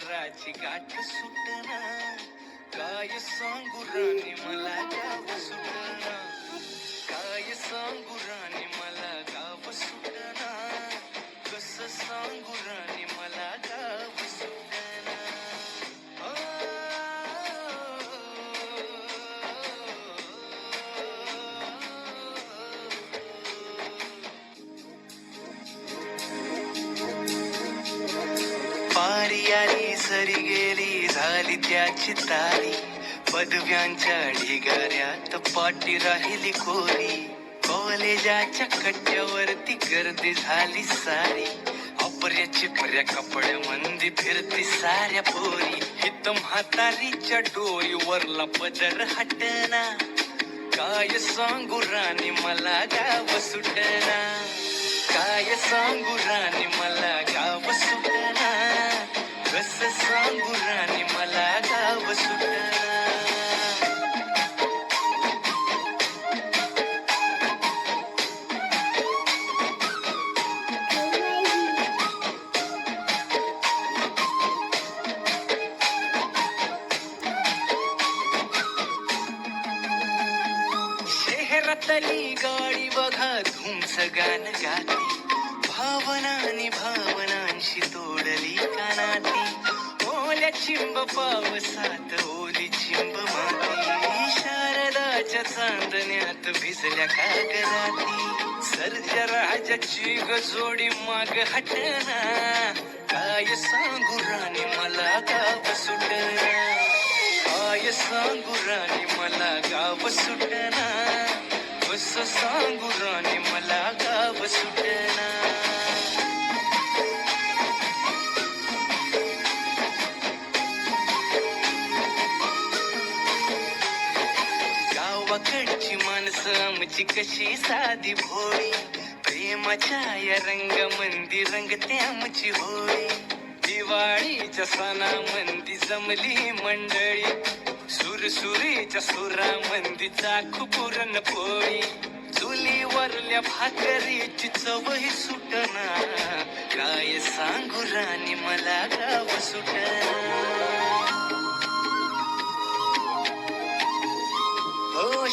धोतराची गाठ सुटना काय सांगू राणी मला गाव पारी आली सरी गेली झाली त्याची तारी. पदव्यांच्या ढिगाऱ्यात पाठी राहिली कोरी. कॉलेजाच्या कट्ट्यावरती गर्दी झाली सारी. अपर्याची चिपऱ्या कपड्या मंदी फिरती साऱ्या पोरी. हित म्हातारीच्या डोईवरला पदर हटना. काय सांगू राणी मला गाव सुटना. काय सांगू राणी मला गाव सुटना. कस सांगू राणी मला गाव सुटना शहरातली गाडी बघा धुमस गाण गाती भावनानी भावनांशी तोडली कानाती ओल्या चिंब पावसात ओली चिंब माती. शारदाच्या चांदण्यात भिजल्या कागदाती सर्जा राजाची गजोडी माग हटना. काय सांगू राणी मला गाव सुटना. काय सांगू राणी मला गाव सुटना. कस सांगू राणी मला गाव सुटना. गावाकडची माणसं आमची कशी साधी भोळी? प्रेमाच्या या रंग मंदी रंगते आमची होळी. दिवाळीच्या सणा मंदी जमली मंडळी. सुरसुरीच्या सुरा मंदी चाखू पुरण पोळी. चुलीवरल्या भाकरीची चवही सुटना काय सांगू राणी मला गाव सुटना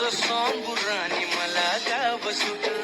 कस सांगू राणी मला गाव सुटना